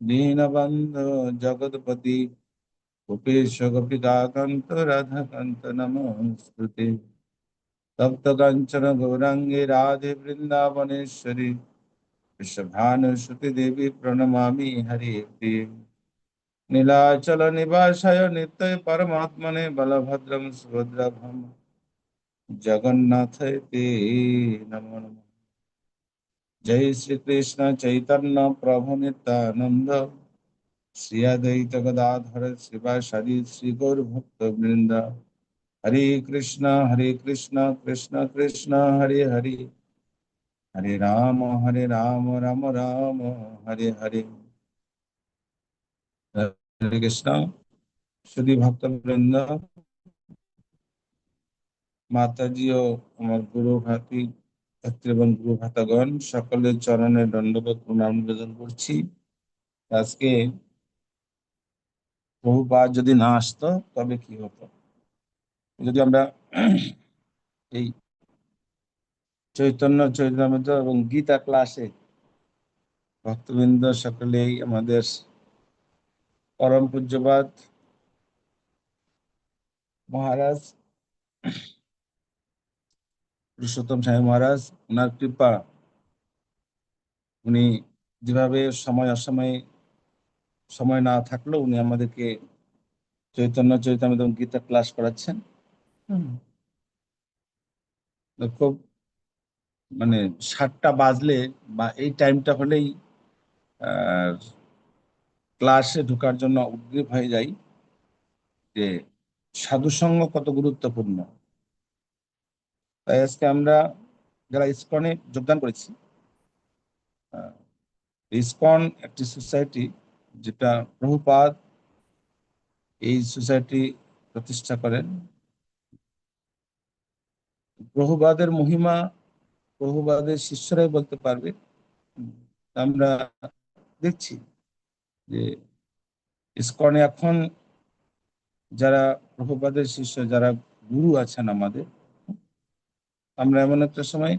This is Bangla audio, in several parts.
दीनबन्धो जगत्पति कुपेश गोपिकान्त राधकान्त नमोऽस्तु ते तप्तकाञ्चन गौराङ्गे राधे वृन्दावनेश्वरि विश्वभानुश्रुतिदेवी प्रणमामि हरि प्रिय नीलाचलनिवासाय नित्य परमात्मने बलभद्रं सुभद्रभं जगन्नाथ ते नमो नमः जय श्री कृष्ण चैतन्य प्रभु नित्यानंद श्री अद्वैत गदाधर शिवाशादी श्री गौर भक्त वृंद हरे कृष्ण हरे कृष्ण कृष्ण कृष्ण हरे हरे हरे राम हरे राम राम राम हरे हरे हरे कृष्ण श्री भक्त वृंद माता जी और गुरु भाती এবং সকলের চরণে দণ্ডবোধ প্রণাম নিবেদন করছি। আজকে যদি না আসতো, তবে কি হতো? যদি আমরা এই চৈতন্য চৈতন্য এবং গীতা ক্লাসে ভক্তবৃন্দ সকলেই আমাদের পরম পূজ্যবাদ মহারাজ পুরুষোত্তম সাহেব মহারাজ ওনার কৃপা উনি যেভাবে সময় অসময়ে সময় না থাকলেও উনি আমাদেরকে চৈতন্য চৈতন্য এবং গীতা ক্লাস করাচ্ছেন। খুব মানে সাতটা বাজলে বা এই টাইমটা হলেই ক্লাসে ঢোকার জন্য উদ্গ্রীব হয়ে যাই যে সাধুসঙ্গ কত গুরুত্বপূর্ণ। তাই আজকে আমরা যারা ইসকনে যোগদান করেছি ইসকন একটি সোসাইটি যেটা প্রভুপাদ এই সোসাইটি প্রতিষ্ঠা করেন। প্রভুবাদের মহিমা প্রভুবাদের শিষ্যরাই বলতে পারবে। আমরা দেখছি যে ইসকনে এখন যারা প্রভুপাদের শিষ্য, যারা গুরু আছেন আমাদের আমরা এমন একটা সময়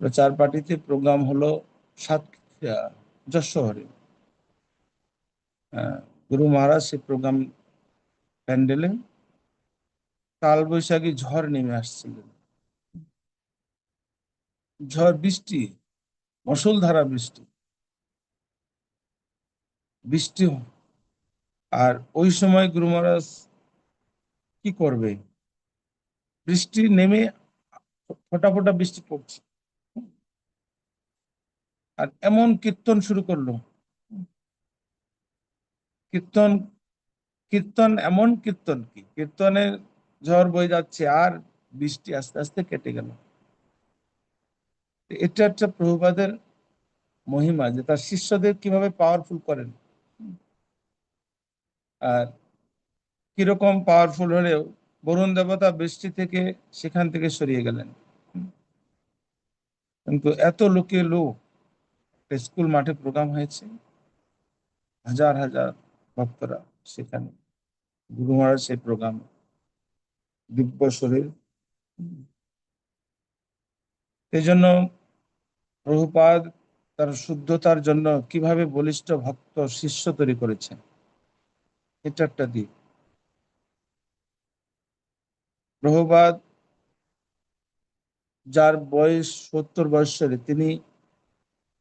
প্রচার পার্টিতে প্রোগ্রাম হলো সাতক্ষীরা যশোহরে। গুরু মহারাজ সেই প্রোগ্রাম প্যান্ডেলে কাল বৈশাখী ঝড় নেমে আসছিলেন ঝড় বৃষ্টি মুসলধারা বৃষ্টি। বৃষ্টি আর ওই সময় গুরু মহারাজ কি করবে? বৃষ্টি নেমে ফোটা ফোটা বৃষ্টি পড়ছে। আর এমন কীর্তন শুরু করল। কীর্তন কীর্তন এমন কীর্তন কি? কীর্তনের ঝড় বয়ে যাচ্ছে আর বৃষ্টি আস্তে আস্তে কেটে গেল। এটা একটা প্রভুপাদের মহিমা যে তার শিষ্যদের কীভাবে পাওয়ারফুল করেন। আর কীরকম পাওয়ারফুল হলেও বরুণ দেবতা বৃষ্টি থেকে সেখান থেকে সরিয়ে গেলেন। কিন্তু এত লোকে লোক স্কুল মাঠে প্রোগ্রাম হয়েছে। হাজার হাজার ভক্তরা সেখানে। গুরু মহারাজ সেই প্রোগ্রাম দিব্য শরীর এই জন্য প্রভুপাদ তার শুদ্ধতার জন্য কীভাবে বলিষ্ঠ ভক্ত শিষ্য তৈরি করেছেন, এটা একটা দিক। প্রভুপাদ যার বয়স সত্তর বৎসরে তিনি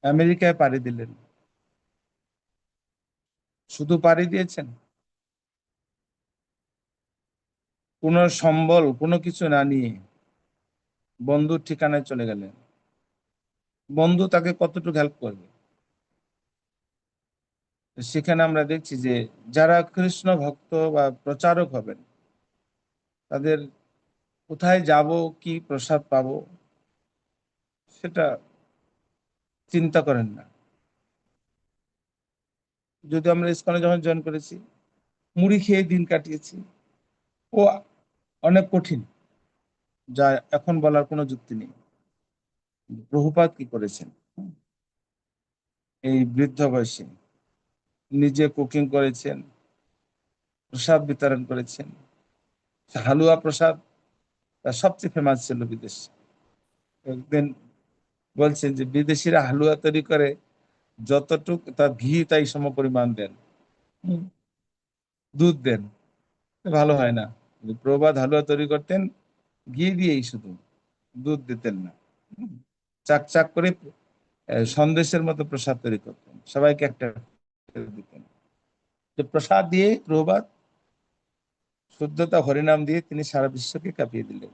আমেরিকায় পাড়ি দিলেন। শুধু পাড়ি দিয়েছেন? কোন সম্বল, কোনো কিছু না নিয়ে বন্ধুর ঠিকানায় চলে গেলেন। বন্ধু তাকে কতটুকু হেল্প করবে? সেখানে আমরা দেখছি যে, যারা কৃষ্ণ ভক্ত বা প্রচারক হবেন, তাদের কোথায় যাব, কি প্রসাদ পাব, সেটা চিন্তা করেন না। যদি আমরা ইস্কনে যখন জয়েন করেছি, মুড়ি খেয়ে দিন কাটিয়েছি, ও অনেক কঠিন, যা এখন বলার কোনো যুক্তি নেই। প্রভুপাত কি করেছেন? এই বৃদ্ধ বয়সে নিজে কুকিং করেছেন, প্রসাদ বিতরণ করেছেন, হালুয়া প্রসাদ সবচেয়ে ফেমাস ছিল বিদেশ। একদিন বলছেন যে বিদেশিরা হালুয়া তৈরি করে যতটুক তার ঘি তাই সম পরিমাণ দেন দুধ দেন। ভালো হয় না। প্রবাদ হালুয়া তৈরি করতেন ঘি দিয়েই শুধু। দুধ দিতেন না। চাক চাক করে সন্দেশের মতো প্রসাদ তৈরি করতেন। সবাইকে একটা দিতেন। প্রসাদ দিয়ে প্রভাত শুদ্ধতা হরিনাম দিয়ে তিনি সারা বিশ্বকে কাঁপিয়ে দিলেন।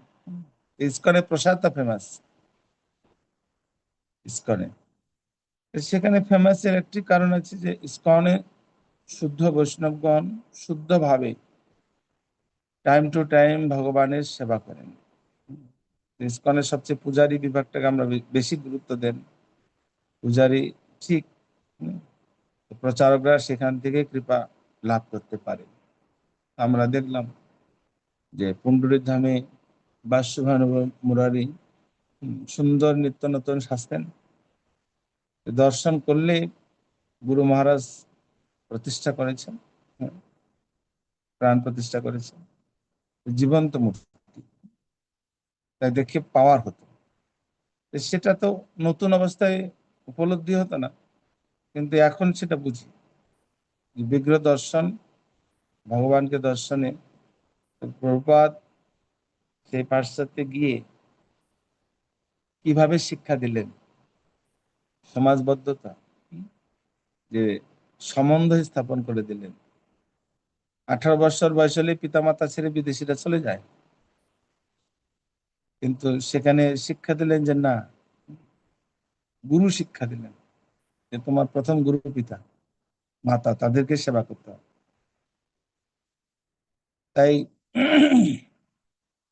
ইস্কনে প্রসাদটা ফেমাস ইস্কনে। সেখানে ফেমাসের একটি কারণ আছে যে ইস্কনে শুদ্ধ বৈষ্ণবগণ শুদ্ধভাবে টাইম টু টাইম ভগবানের সেবা করেন। ইস্কনের সবচেয়ে পূজারী বিভাগটাকে আমরা বেশি গুরুত্ব দেন। পূজারী ঠিক প্রচারকরা সেখান থেকে কৃপা লাভ করতে পারে আমরা দেখলাম যে পুণ্ডরীর ধামে বাসুভানু মুরারি সুন্দর নিত্য নতুন সাজতেন। দর্শন করলে গুরু মহারাজ প্রতিষ্ঠা করেছেন প্রাণ প্রতিষ্ঠা করেছেন। জীবন্ত মূর্তি। তাই দেখে পাওয়ার হতো। সেটা তো নতুন অবস্থায় উপলব্ধি হতো না, কিন্তু এখন সেটা বুঝি। বিগ্রহ দর্শন ভগবানকে দর্শনে প্রপাত সেই পাশ্চাত্যে গিয়ে কীভাবে শিক্ষা দিলেন? সমাজবদ্ধতা, যে সম্বন্ধ স্থাপন করে দিলেন। আঠারো বছর বয়স হলে পিতামাতা ছেড়ে বিদেশিরা চলে যায়। কিন্তু সেখানে শিক্ষা দিলেন যে না, গুরু শিক্ষা দিলেন যে তোমার প্রথম গুরু পিতা, মাতা, তাদেরকে সেবা করতে হবে। তাই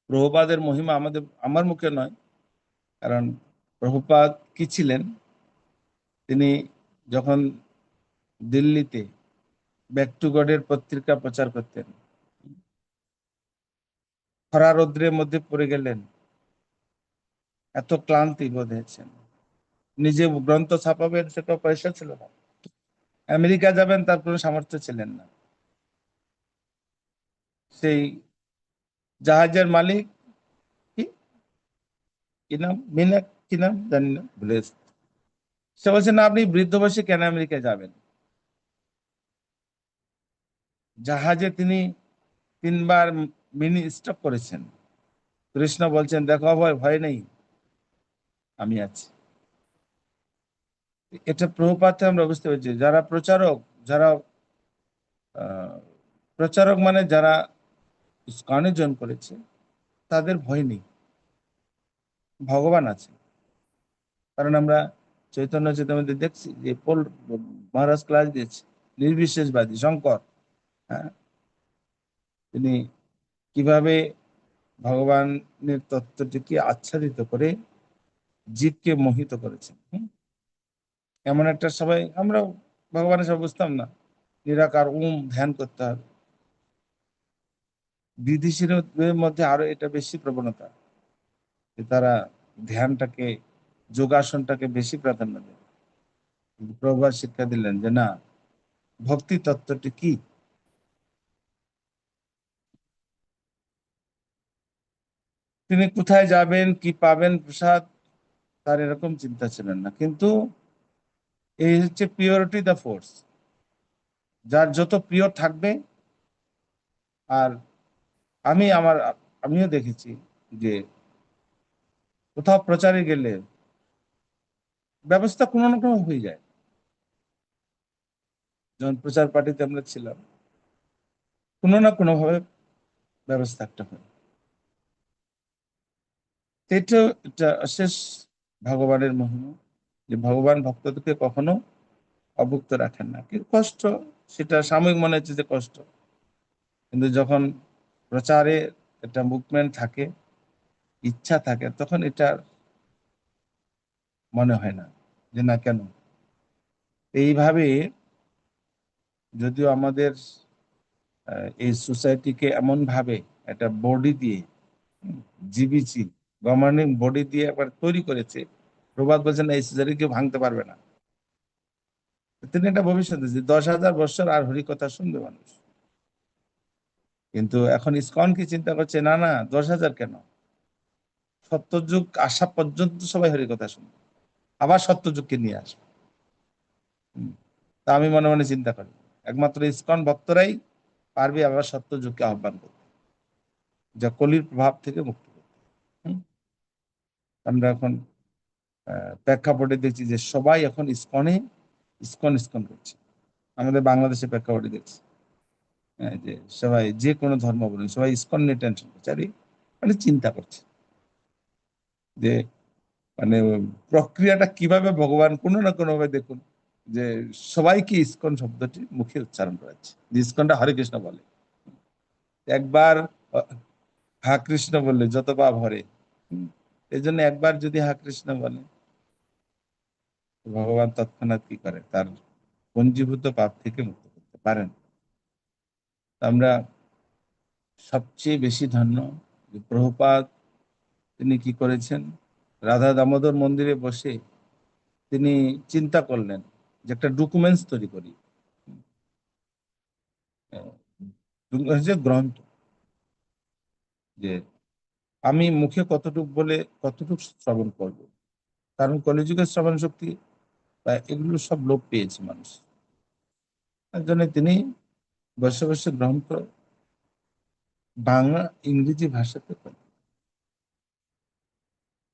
প্রভুপাদের মহিমা আমাদের, আমার মুখে নয়। কারণ প্রভুপাদ কি ছিলেন? তিনি যখন দিল্লিতে ব্যাক টু গডের পত্রিকা প্রচার করতেন, খরা রৌদ্রের মধ্যে পড়ে গেলেন, এত ক্লান্তি বোধ হয়েছেন। নিজে গ্রন্থ ছাপাবেন সেটা পয়সা ছিল না। আমেরিকা যাবেন, তার কোনো সামর্থ্য ছিলেন না। সেই জাহাজের মালিক কি? নাম? মিনা কি নাম? জানি না, ভুলে সে বলছে, না, আপনি বৃদ্ধ বয়সে কেন আমেরিকা যাবেন? জাহাজে তিনি তিনবার মিনি স্টপ করেছেন। কৃষ্ণ বলছেন, দেখো ভয় ভয় নেই, আমি আছি। এটা প্রভুপাতে আমরা বুঝতে পারছি। যারা প্রচারক যারা প্রচারক মানে যারা ইস্কনে জয়েন করেছে, তাদের ভয় নেই। ভগবান আছে। কারণ আমরা চৈতন্য চেতনাতে দেখছি যে পোল, মহারাজ ক্লাস দিয়েছে, নির্বিশেষবাদী, শঙ্কর হ্যাঁ? তিনি কীভাবে ভগবানের তত্ত্বটিকে আচ্ছাদিত করে জীবকে মোহিত করেছেন? এমন একটা সবাই আমরা ভগবানের সব বুঝতাম না, নিরাকার ওম ধ্যান করতে হবে। বিদেশিদের মধ্যে আরও এটা বেশি প্রবণতা তারা ধ্যানটাকে, যোগাসনটাকে বেশি প্রাধান্য দেয়। কিন্তু শিক্ষা দিলেন যে না, ভক্তি তত্ত্বটি কি? তিনি কোথায় যাবেন, কি পাবেন প্রসাদ, তার এরকম চিন্তা ছিলেন না। কিন্তু এই হচ্ছে পিওরিটি দ্য ফোর্স যার যত প্রিয় থাকবে, আর আমি আমার, আমিও দেখেছি যে কোথাও প্রচারে গেলে ব্যবস্থা কোনো না কোনো হয়ে যায়। যখন প্রচার পার্টিতে আমরা ছিলাম, কোনো না কোনো ভাবে ব্যবস্থা একটা হয়। এটা এটা অশেষ ভগবানের মহিমা, যে ভগবান ভক্তদেরকে কখনো অভুক্ত রাখেন না। কিন্তু কষ্ট, সেটা সাময়িক মনে হচ্ছে যে কষ্ট। কিন্তু যখন প্রচারে একটা মুভমেন্ট থাকে, ইচ্ছা থাকে, তখন এটা মনে হয় না যে না কেন? এইভাবে যদিও আমাদের এই সোসাইটিকে এমন ভাবে একটা বডি দিয়ে জিবিসি গভর্নিং বডি দিয়ে একবার তৈরি করেছে, প্রবাদ বলছেন এই সোসাইটি কেউ ভাঙতে পারবে না। তিনি একটা ভবিষ্যৎ দিয়েছে, দশ হাজার বছর আর হরিকথা শুনবে মানুষ। কিন্তু এখন ইসকন কি চিন্তা করছে? না না, দশ হাজার কেন? সত্যযুগ আসা পর্যন্ত সবাই হরি কথা শুনবে। আবার সত্যযুগকে নিয়ে আসবে। তা আমি মনে মনে চিন্তা করি। একমাত্র ইসকন ভক্তরাই পারবে আবার সত্য যুগকে আহ্বান করতে। যা কলির প্রভাব থেকে মুক্ত করতে। আমরা এখন প্রেক্ষাপটে দেখছি যে সবাই এখন ইসকনে, ইসকন ইসকন করছে। আমাদের বাংলাদেশে প্রেক্ষাপটে দেখছি। যে সবাই যে কোনো ধর্ম বলুন, সবাই ইসকন নিয়ে টেনশন করছে, আরে মানে চিন্তা করছে। যে মানে প্রক্রিয়াটা কীভাবে ভগবান কোনো না কোনো ভাবে দেখুন, যে সবাইকে ইসকন শব্দটি মুখে উচ্চারণ করাচ্ছে ইসকনটা হরে কৃষ্ণ বলে। একবার হা কৃষ্ণ বললে, যত পাপ হরে। এই জন্য একবার যদি হা কৃষ্ণ বলে ভগবান তৎক্ষণাৎ কি করে? তার পঞ্জীভূত পাপ থেকে মুক্ত করতে পারেন। আমরা সবচেয়ে বেশি ধন্য যে প্রভুপাদ তিনি কি করেছেন? রাধা দামোদর মন্দিরে বসে তিনি চিন্তা করলেন যে একটা ডকুমেন্টস তৈরি করি। হচ্ছে গ্রন্থ যে আমি মুখে কতটুক বলে কতটুক শ্রবণ করব? কারণ কলিযুগের শ্রবণ শক্তি বা এগুলো সব লোপ পেয়েছে মানুষ। তার জন্য তিনি বসে বসে গ্রন্থ বাংলা, ইংরেজি ভাষাতে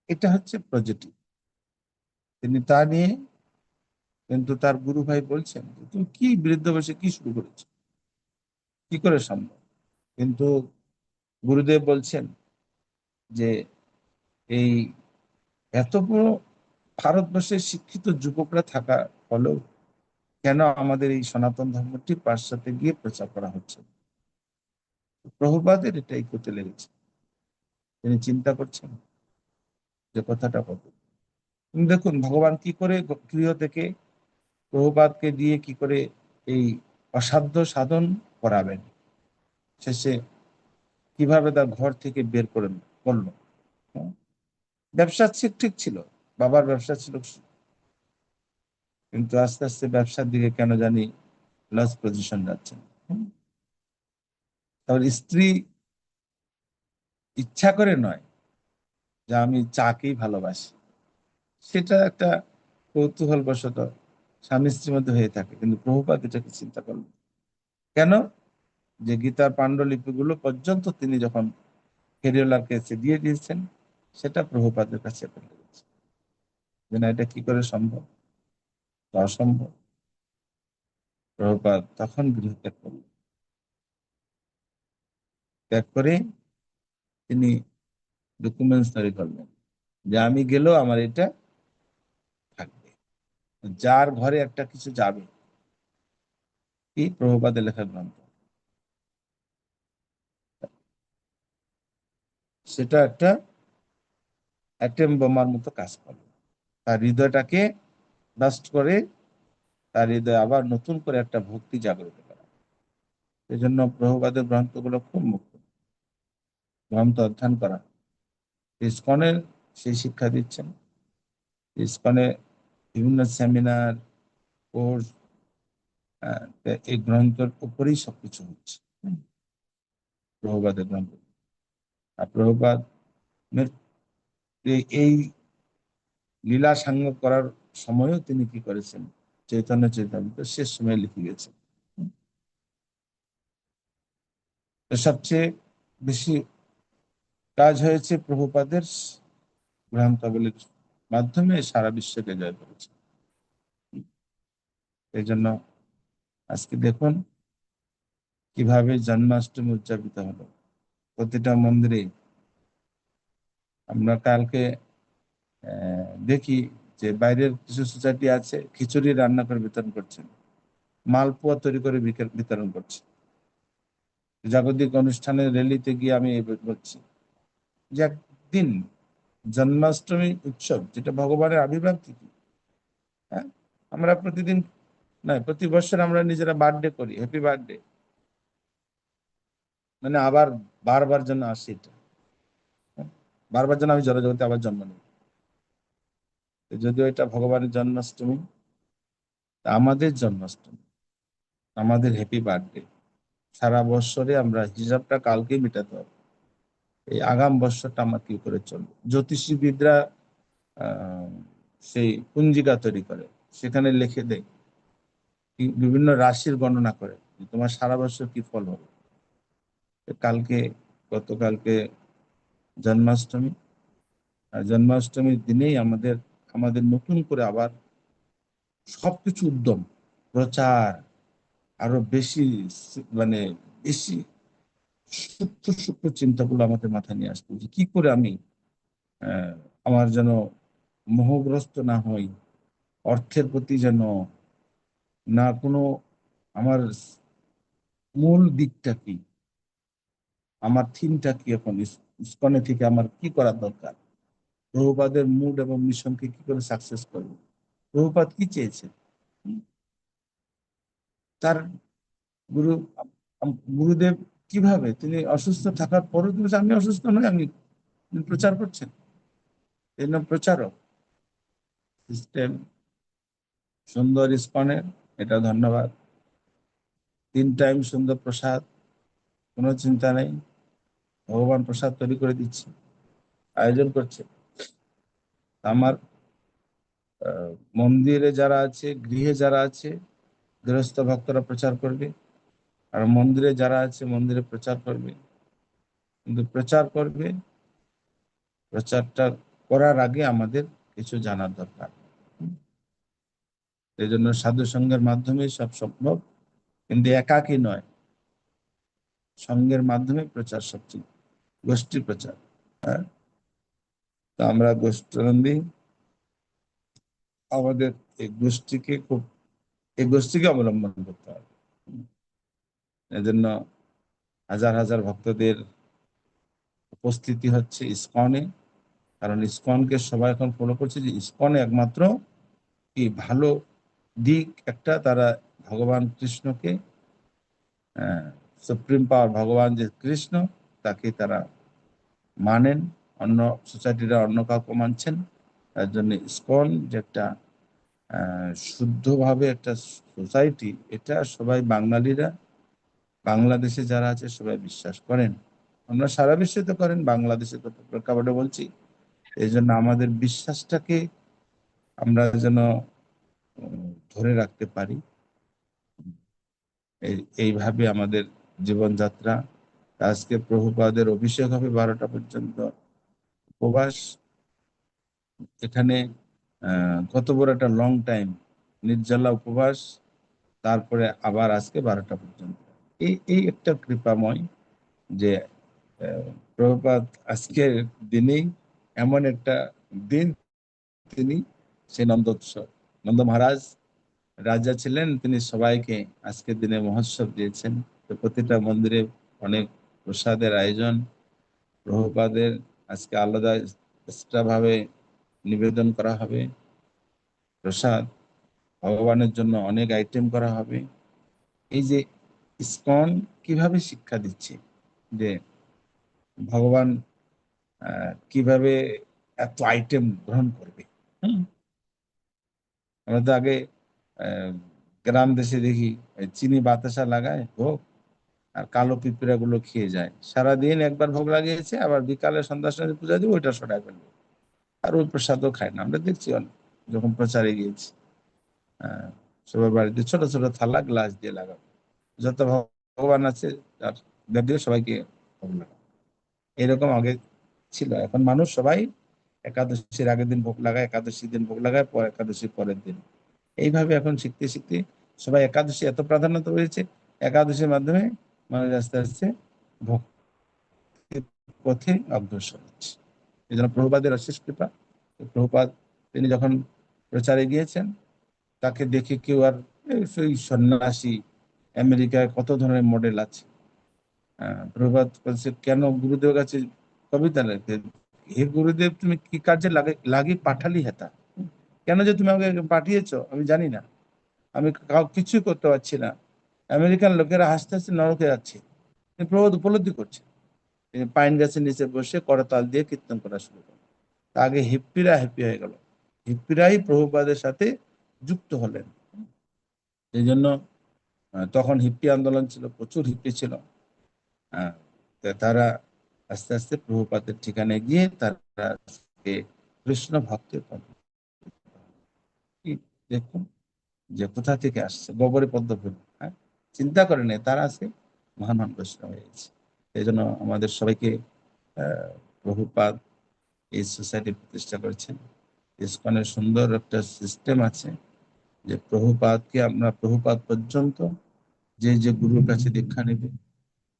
এটা হচ্ছে পজিটিভ। তিনি তা নিয়ে কিন্তু তার গুরু ভাই বলছেন তুমি কি বৃদ্ধ বসে কি শুরু করেছ? কি করে সম্ভব? কিন্তু গুরুদেব বলছেন যে এই এত বড় ভারতবর্ষের শিক্ষিত যুবকরা থাকা ফলেও কেন আমাদের এই সনাতন ধর্মটি পাশ্চাত্যে গিয়ে প্রচার করা হচ্ছে? প্রভুপাদের এটাই করতে লেগেছে। তিনি চিন্তা করছেন যে কথাটা কত দেখুন, ভগবান কি করে গৃহ থেকে প্রভুপাদকে দিয়ে কি করে এই অসাধ্য সাধন করাবেন? শেষে কীভাবে তার ঘর থেকে বের করে করল? হ্যাঁ? ব্যবসা ঠিক ঠিক ছিল। বাবার ব্যবসা ছিল কিন্তু আস্তে আস্তে ব্যবসার দিকে কেন জানি লস পজিশন যাচ্ছে? তারপর স্ত্রী ইচ্ছা করে নয় যে আমি চাকেই ভালোবাসি। সেটা একটা কৌতূহল বশত স্বামী স্ত্রীর মধ্যে হয়ে থাকে, কিন্তু প্রভুপাত এটাকে চিন্তা করলেন। কেন? যে গীতার পাণ্ডুলিপিগুলো পর্যন্ত তিনি যখন ফেরিওয়ালার কাছে দিয়ে দিয়েছেন, সেটা প্রভুপাদের কাছে যে না, এটা কি করে সম্ভব? তা অসম্ভব প্রভুপাদ তখন গৃহত্যাগ করলেন। ত্যাগ করে তিনি ডকুমেন্টস তৈরি করলেন যে আমি গেলেও আমার এটা থাকবে। যার ঘরে একটা কিছু যাবে, কি প্রভুপাদে লেখা গ্রন্থ। সেটা একটা অ্যাটেম বোমার মতো কাজ করে। তার হৃদয়টাকে নষ্ট করে তার হৃদয়ে আবার নতুন করে একটা ভক্তি জাগ্রত করা। এই জন্য প্রভুপাদের গ্রন্থগুলো খুব মুখ্য গ্রন্থ অধ্যয়ন করা। ইস্কনের সেই শিক্ষা দিচ্ছেন। ইস্কনে বিভিন্ন সেমিনার, কোর্স এই গ্রন্থের উপরেই সবকিছু হচ্ছে। হুম। প্রভুপাদের গ্রন্থ আর প্রভুপাদ এই লীলা সাঙ্গ করার সময়ও তিনি কি করেছেন? চৈতন্য চৈতন্য শেষ সময় লিখে গেছেন। সবচেয়ে বেশি কাজ হয়েছে প্রভুপাদের গ্রন্থাবলীর মাধ্যমে সারা বিশ্বকে জয় করেছে। এই জন্য আজকে দেখুন কীভাবে জন্মাষ্টমী উদযাপিত হলো। প্রতিটা মন্দিরে আমরা কালকে দেখি যে বাইরের কিছু সোসাইটি আছে, খিচুড়ি রান্না করে বিতরণ করছেন। মালপোয়া তৈরি করে বিতরণ করছে জাগতিক অনুষ্ঠানের র্যালিতে গিয়ে আমি বলছি যে একদিন জন্মাষ্টমী উৎসব, যেটা ভগবানের আবির্ভাব তিথি হ্যাঁ? আমরা প্রতিদিন নয় প্রতি বছর আমরা নিজেরা বার্থডে করি হ্যাপি বার্থডে মানে আবার বারবার জন্য আসি এটা হ্যাঁ? বারবার জন্য আমি জড়জগতে আবার জন্ম তো যদিও এটা ভগবানের জন্মাষ্টমী আমাদের জন্মাষ্টমী, আমাদের হ্যাপি বার্থডে সারা বৎসরে আমরা হিসাবটা কালকে মেটাতে হবে। এই আগাম বৎসরটা আমার কি করে চলবে? জ্যোতিষীবিদরা সেই পুঞ্জিকা তৈরি করে, সেখানে লিখে দেয়। বিভিন্ন রাশির গণনা করে তোমার সারা বছর কি ফল হবে। কালকে, গতকালকে জন্মাষ্টমী, আর জন্মাষ্টমীর দিনেই আমাদের আমাদের নতুন করে আবার সবকিছু উদ্যম, প্রচার, আরও বেশি মানে বেশি সূক্ষ্ম সূক্ষ্ম চিন্তাগুলো আমাদের মাথায় নিয়ে আসতে হবে। কি করে আমি আমার যেন মোহগ্রস্ত না হই, অর্থের প্রতি যেন না কোনো আমার মূল দিকটা কি, আমার থিমটা কি এখন, ইস- ইস্কনে থেকে আমার কি করা দরকার প্রভুপাদের মুড এবং মিশনকে কি করে সাকসেস করবে? প্রভুপাদ কি চেয়েছে? তার গুরু গুরুদেব কীভাবে? তিনি অসুস্থ থাকার পরেও তিনি আমি অসুস্থ নই আমি প্রচার করছেন? এই নাম প্রচারক। সিস্টেম সুন্দর ইস্কনের এটা ধন্যবাদ। তিন টাইম সুন্দর প্রসাদ, কোনো চিন্তা নেই। ভগবান প্রসাদ তৈরি করে দিচ্ছে, আয়োজন করছে। আমার মন্দিরে যারা আছে, গৃহে যারা আছে, গৃহস্থ ভক্তরা প্রচার করবে। আর মন্দিরে যারা আছে, মন্দিরে প্রচার করবে। কিন্তু প্রচার করবে, প্রচারটা করার আগে আমাদের কিছু জানার দরকার। এই জন্য সাধু সঙ্গের মাধ্যমে সব সম্ভব, কিন্তু একাকী নয়। সঙ্গের মাধ্যমে প্রচার সবচেয়ে গোষ্ঠী প্রচার হ্যাঁ? আমরা গোষ্ঠী আমাদের এই গোষ্ঠীকে খুব, এই গোষ্ঠীকে অবলম্বন করতে হবে। এজন্য হাজার হাজার ভক্তদের উপস্থিতি হচ্ছে ইসকনে। কারণ ইসকনকে সবাই এখন ফলো করছে যে ইসকনে একমাত্র কি ভালো দিক একটা তারা ভগবান কৃষ্ণকে সুপ্রিম পাওয়ার ভগবান যে কৃষ্ণ তাকে তারা মানেন। অন্য সোসাইটিরা অন্য কাউকে মানছেন, তার জন্য স্কন যে একটা শুদ্ধভাবে একটা সোসাইটি, এটা সবাই বাঙালিরা, বাংলাদেশে যারা আছে সবাই বিশ্বাস করেন। আমরা সারা বিশ্বে তো করেন বাংলাদেশে তো প্রেক্ষাপটে বলছি। এই জন্য আমাদের বিশ্বাসটাকে আমরা যেন ধরে রাখতে পারি। এই- এইভাবে আমাদের জীবনযাত্রা। আজকে প্রভুপাদের অভিষেক হবে বারোটা পর্যন্ত। উপবাস এখানে কত বড় একটা লং টাইম নির্জলা উপবাস তারপরে আবার আজকে বারোটা পর্যন্ত। এই এই একটা কৃপাময় যে আহ, প্রভুপাদ আজকের দিনেই এমন একটা দিন তিনি সেই নন্দোৎসব। নন্দ মহারাজ রাজা ছিলেন তিনি সবাইকে আজকের দিনে মহোৎসব দিয়েছেন। তো প্রতিটা মন্দিরে অনেক প্রসাদের আয়োজন প্রভুপাদের আজকে আলাদা এক্সট্রা ভাবে নিবেদন করা হবে। প্রসাদ, ভগবানের জন্য অনেক আইটেম করা হবে। এই যে ইসকন কীভাবে শিক্ষা দিচ্ছে যে ভগবান কীভাবে এত আইটেম গ্রহণ করবে? আমরা তো আগে গ্রাম দেশে দেখি চিনি বাতাসা লাগায়, ভোগ আর কালো পিঁপড়া গুলো খেয়ে যায়। সারাদিন একবার ভোগ লাগিয়েছে আবার বিকালে সন্ধ্যার সময় পূজা দিয়ে ওইটা সরাই ফেলবে। আর ওই প্রসাদও খায় না। আমরা দেখছি অনেক যখন প্রচারে গিয়েছি। আহ, সবার বাড়িতে ছোট ছোট থালা গ্লাস দিয়ে লাগাবো যত ভগবান আছে তার দেব দিয়ে সবাইকে ভোগ লাগাবো এরকম আগে ছিল। এখন মানুষ সবাই একাদশীর আগের দিন ভোগ লাগায় একাদশীর দিন ভোগ লাগায় পর একাদশীর পরের দিন। এইভাবে এখন শিখতে শিখতে সবাই একাদশী এত প্রাধান্য হয়েছে একাদশীর মাধ্যমে মানুষ আস্তে আস্তে পথে অগ্রসর হচ্ছে। এই জন্য প্রভুপাদের অশেষ কৃপা। তো প্রভুপাদ, তিনি যখন প্রচারে গিয়েছেন, তাকে দেখে কেউ আর সেই সন্ন্যাসী আমেরিকায় কত ধরনের মডেল আছে? বলছে, কেন গুরুদেবের কাছে কবিতা লিখতে হে গুরুদেব, তুমি কি কাজে লাগে, লাগি পাঠালি হেতা? কেন যে তুমি আমাকে পাঠিয়েছ, আমি জানি না। আমি কাউ কিছুই করতে পারছি না। আমেরিকান লোকেরা হাসতে হাসতে নরকে যাচ্ছে। তিনি প্রবোধ উপলব্ধি করছে তিনি পাইন গাছের নিচে বসে করতাল দিয়ে কীর্তন করা শুরু করেন। আগে হিপ্পিরা হ্যাপি হয়ে গেল। হিপ্পিরাই প্রভুপাদের সাথে যুক্ত হলেন। এই জন্য তখন হিপ্পি আন্দোলন ছিল, প্রচুর হিপ্পি ছিল। তারা আস্তে আস্তে প্রভুপাদের ঠিকানায় গিয়ে তারা কৃষ্ণ ভক্তের। দেখুন যে কোথা থেকে আসছে? গোবরে পদ্ম ফুল হ্যাঁ? চিন্তা করে নেই, তারা আছে মহান মহান বৈষ্ণব হয়ে গেছে। এই জন্য আমাদের সবাইকে, আহ, প্রভুপাদ এই সোসাইটি প্রতিষ্ঠা করেছেন। ইস্কনের সুন্দর একটা সিস্টেম আছে যে প্রভুপাদকে আমরা প্রভুপাত পর্যন্ত যে যে গুরুর কাছে দীক্ষা নেবে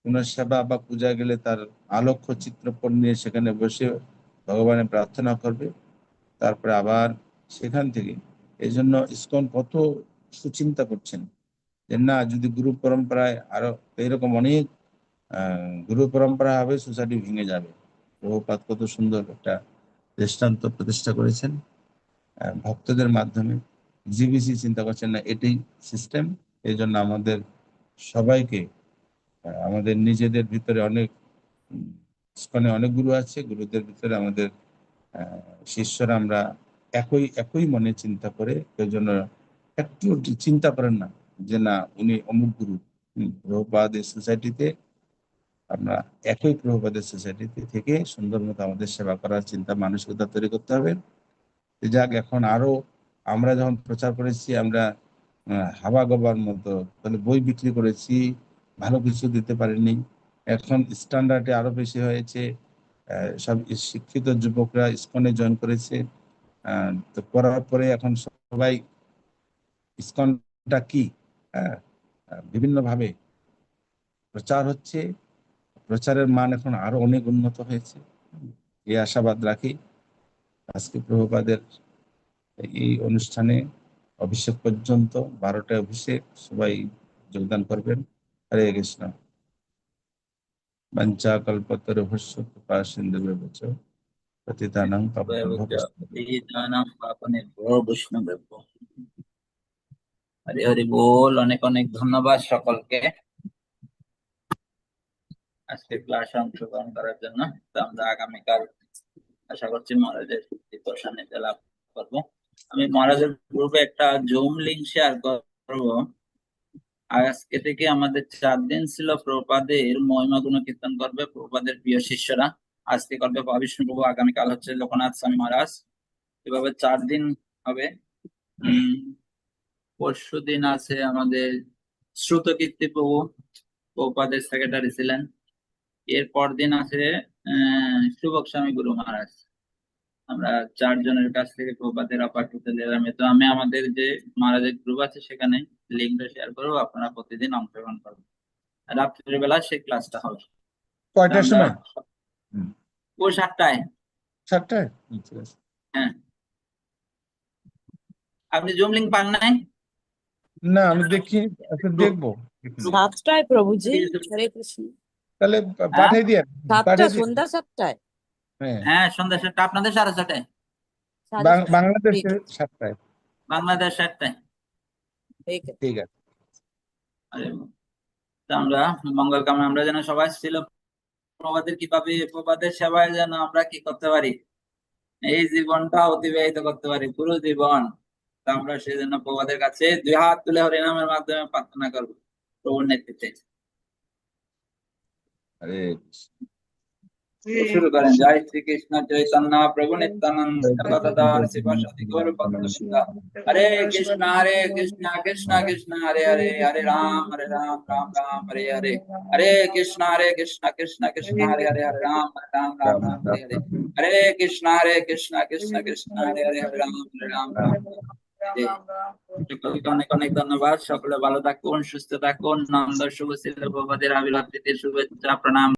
কোন সেবা বা পূজা গেলে তার আলক্ষ্য চিত্রপট নিয়ে সেখানে বসে ভগবানের প্রার্থনা করবে। তারপরে আবার সেখান থেকে, এই জন্য ইস্কন কত সুচিন্তা করছেন। যে না যদি গুরু পরম্পরায় আরও এইরকম অনেক গুরু পরম্পরা হবে সোসাইটি ভেঙে যাবে। প্রভুপাত কত সুন্দর একটা দৃষ্টান্ত প্রতিষ্ঠা করেছেন ভক্তদের মাধ্যমে। জিবিসি চিন্তা করছেন না এটাই সিস্টেম এই জন্য আমাদের সবাইকে আমাদের নিজেদের ভিতরে অনেক উম, অনেক গুরু আছে গুরুদের ভিতরে আমাদের শিষ্যরা আমরা একই একই মনে চিন্তা করে এই জন্য একটু চিন্তা করেন না। যে না উনি অমুক গুরু। এই সোসাইটিতে আমরা একই প্রভুপাদের সোসাইটিতে থেকে সুন্দর মতো আমাদের সেবা করার চিন্তা মানসিকতা তৈরি করতে হবে। যাক এখন আরও আমরা যখন প্রচার করেছি আমরা হাওয়া গবার মতো তাহলে বই বিক্রি করেছি ভালো কিছু দিতে পারিনি। এখন স্ট্যান্ডার্ডে আরও বেশি হয়েছে সব শিক্ষিত যুবকরা ইসকনে জয়েন করেছে। তো করার পরে এখন সবাই ইসকনটা কি? হ্যাঁ বিভিন্ন প্রচার হচ্ছে। প্রচারের মান এখন আরও অনেক উন্নত হয়েছে। এই আশাবাদ রাখি আজকে প্রভুপাদের এই অনুষ্ঠানে অভিষেক পর্যন্ত। বারোটা অভিষেক, সবাই যোগদান করবেন। হরে কৃষ্ণ। বাঞ্চা কল্পতর ভস্য কৃপা সিন্ধু ব্যবচ পতিতানাং বৈষ্ণব হরি হরি বল, অনেক অনেক ধন্যবাদ সকলকে। আজকে ক্লাসে অংশগ্রহণ করার জন্য। তো আমরা আগামীকাল আশা করছি মহারাজের দ্বিতীয় সান্নিধ্যে লাভ করব। আমি মহারাজের গ্রুপে একটা জুম লিঙ্ক শেয়ার করব। আজকে থেকে আমাদের চার দিন ছিল প্রপাদের মহিমা গুণ কীর্তন করবে প্রপাদের প্রিয় শিষ্যরা। আজকে করবে বিষ্ণু প্রভু আগামীকাল হচ্ছে লোকনাথ স্বামী মহারাজ। এভাবে চার দিন হবে। পরশু দিন আছে আমাদের শ্রুত কীর্তি প্রভু প্রপাদের সেক্রেটারি ছিলেন। এরপর দিন আছে শুভক স্বামী গুরু মহারাজ। আমরা চারজনের কাছ থেকে প্রপাদের অপার করতে দিলাম তো আমি আমাদের যে মহারাজের গ্রুপ আছে সেখানে লিঙ্কটা শেয়ার করব আপনারা প্রতিদিন অংশগ্রহণ করবেন। রাত্রির বেলা সেই ক্লাসটা হবে। কয়টার সময়? ও সাতটায়। সাতটায়। হ্যাঁ। আপনি জুম লিঙ্ক পান নাই? না আমি দেখি আচ্ছা দেখব। সাতটায় প্রভুজি হরে কৃষ্ণ। তাহলে পাঠিয়ে দিয়ে সাতটা সন্ধ্যা সাতটায়। হ্যাঁ। হ্যাঁ সন্ধ্যা সাতটা আপনাদের সাড়ে ছটায় সাড়ে বাংলাদেশে সাতটায়। বাংলাদেশ সাতটায়। ঠিক আছে। আরে আমরা মঙ্গল কামনা আমরা যেন সবাই ছিল প্রবাদের কীভাবে প্রবাদের সেবায় যেন আমরা কি করতে পারি? এই জীবনটা অতিবাহিত করতে পারি পুরো জীবন। তা আমরা সেই জন্য প্রবাদের কাছে দুই হাত তুলে হরিনামের মাধ্যমে প্রার্থনা করব। প্রভুর নেতৃত্বে। আরে। শুরু করেন। জয় শ্রীকৃষ্ণ চৈতন্য প্রভু নিত্যানন্দ গদাধর শিবাসাদি গৌর ভক্তবৃন্দ। হরে কৃষ্ণ হরে কৃষ্ণ কৃষ্ণ কৃষ্ণ হরে হরে হরে রাম হরে রাম রাম রাম হরে হরে। হরে কৃষ্ণ হরে কৃষ্ণ কৃষ্ণ কৃষ্ণ হরে হরে হরে রাম হরে রাম রাম রাম হরে হরে। হরে কৃষ্ণ হরে কৃষ্ণ কৃষ্ণ কৃষ্ণ হরে হরে হরে রাম হরে রাম রাম। অনেক অনেক ধন্যবাদ। সকলে ভালো থাকুন সুস্থ থাকুন। নন্দ শুভ শিল প্রভাতের আবির্ভাব শুভেচ্ছা প্রণাম।